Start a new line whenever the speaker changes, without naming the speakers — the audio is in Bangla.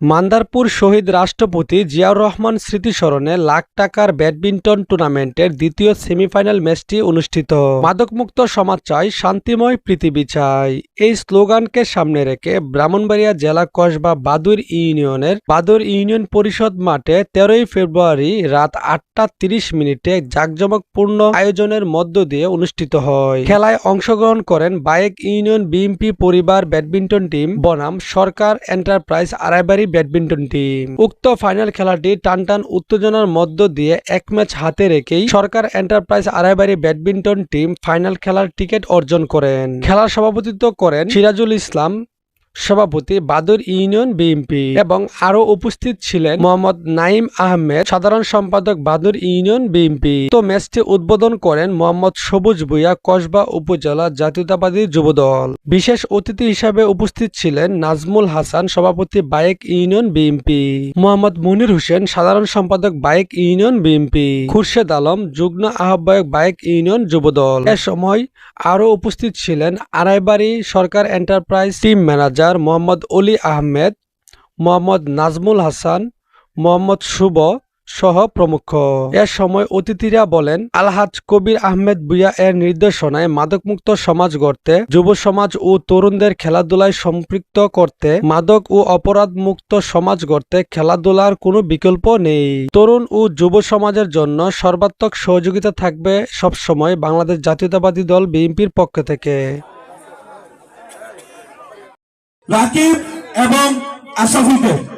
মান্দারপুর শহীদ রাষ্ট্রপতি জিয়াউর রহমান স্মৃতিস্মরণে লাখ টাকার ব্যাডমিন্টন টুর্নামেন্টের দ্বিতীয় সেমিফাইনাল ম্যাচটি অনুষ্ঠিত। মাদকমুক্ত সমাজ চাই শান্তিময় পৃথিবী চাই এই স্লোগানকে সামনে রেখে ব্রাহ্মণবাড়িয়া জেলা কসবা বাদুর ইউনিয়নের বাদুর ইউনিয়ন পরিষদ মাঠে তেরোই ফেব্রুয়ারি রাত আটটা তিরিশ মিনিটে জাঁকজমকপূর্ণ আয়োজনের মধ্য দিয়ে অনুষ্ঠিত হয়। খেলায় অংশগ্রহণ করেন বায়েক ইউনিয়ন বিএমপি পরিবার ব্যাডমিন্টন টিম। বনাম সরকার এন্টারপ্রাইজ আড়াইবাড়ি ব্যাডমিন্টন টিম। উক্ত ফাইনাল খেলাটি টানটান উত্তেজনার মধ্য দিয়ে এক ম্যাচ হাতে রেখেই সরকার এন্টারপ্রাইজ আড়াইবাড়ি ব্যাডমিন্টন টিম ফাইনাল খেলার টিকিট অর্জন করেন। খেলার সভাপতিত্ব করেন সিরাজুল ইসলাম সভাপতি বাদুর ইউনিয়ন বিএনপি এবং আরও উপস্থিত ছিলেন মোহাম্মদ নাইম আহমেদ, সাধারণ সম্পাদক বাদুর ইউনিয়ন বিএনপি। তো ম্যাচটি উদ্বোধন করেন মোহাম্মদ সবুজ ভুইয়া কসবা উপজেলা জাতীয়তাবাদী যুবদল। বিশেষ অতিথি হিসাবে উপস্থিত ছিলেন নাজমুল হাসান, সভাপতি বায়েক ইউনিয়ন বিএনপি। মোহাম্মদ মনির হোসেন, সাধারণ সম্পাদক বায়েক ইউনিয়ন বিএনপি। খুরশেদ আলম, যুগ্ম আহ্বায়ক বায়েক ইউনিয়ন যুবদল। এ সময় আরও উপস্থিত ছিলেন আড়াইবাড়ি Sarkar enterprise team manager Mohammad Oli Ahmed, Mohammad Nazmul Hasan, Mohammad শুভ সহ প্রমুখ। এ সময় অতিথিরা বলেন, আলহাজ কবির আহমেদ বুয়া এর নির্দেশনায় মাদকমুক্ত সমাজ গড়তে, যুব সমাজ ও তরুণদের খেলাধুলায় সম্পৃক্ত করতে, মাদক ও অপরাধ মুক্ত সমাজ গড়তে খেলাধুলার কোনো বিকল্প নেই। তরুণ ও যুব সমাজের জন্য সর্বাত্মক সহযোগিতা থাকবে সবসময় বাংলাদেশ জাতীয়তাবাদী দল বিএনপির পক্ষ থেকে।
রাকিব এবং আশরাফুলকে।